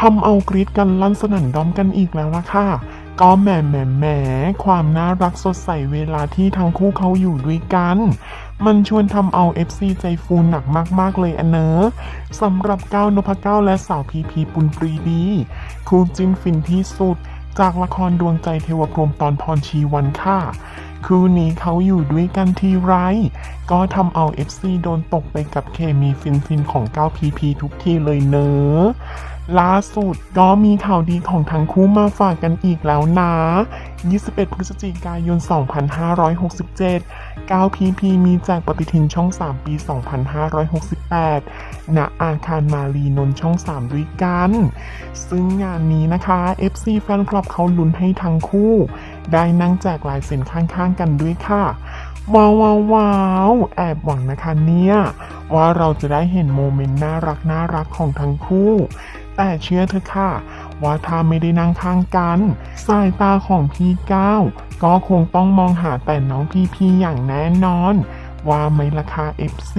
ทำเอากรีดกันลั่นสนั่นดอมกันอีกแล้วล่ะค่ะ ก็แหมแหมแหมความน่ารักสดใสเวลาที่ทั้งคู่เขาอยู่ด้วยกัน มันชวนทำเอา FC ใจฟูหนักมาก ๆ เลยอันเนอะสำหรับก้าวนพก้าและสาวพีพีปุณปรีดี คู่จิ้นฟินที่สุด จากละครดวงใจเทวพรมตอนพรชีวันค่ะคู่นี้เขาอยู่ด้วยกันทีไร ก็ทำเอา FC โดนตกไปกับเคมีฟินๆของก้าวพีพีทุกทีเลยเนอะ ล่าสุดก็มีข่าวดีของทั้งคู่มาฝากกันอีกแล้วนะ 21 พฤศจิกายน 2567กาวพีพีมีแจกปฏิทินช่อง 3 ปี 2568 ณ อาคารมารีนนช่อง 3 ด้วยกัน ซึ่งงานนี้นะคะ FC แฟนคลับเขาลุ้นให้ทั้งคู่ ได้นั่งแจกลายเซ็นข้างๆกันด้วยค่ะว้าวว้าวว้าวแอบหวังนะคะเนี่ย ว่าเราจะได้เห็นโมเมนต์น่ารักน่ารักของทั้งคู่ แต่เชื่อเถอะค่ะ ว่าถ้าไม่ได้นั่งข้างกัน สายตาของพี่ก้าวก็คงต้องมองหาแต่น้องพีพีอย่างแน่นอน ว่าไม่ราคะ FC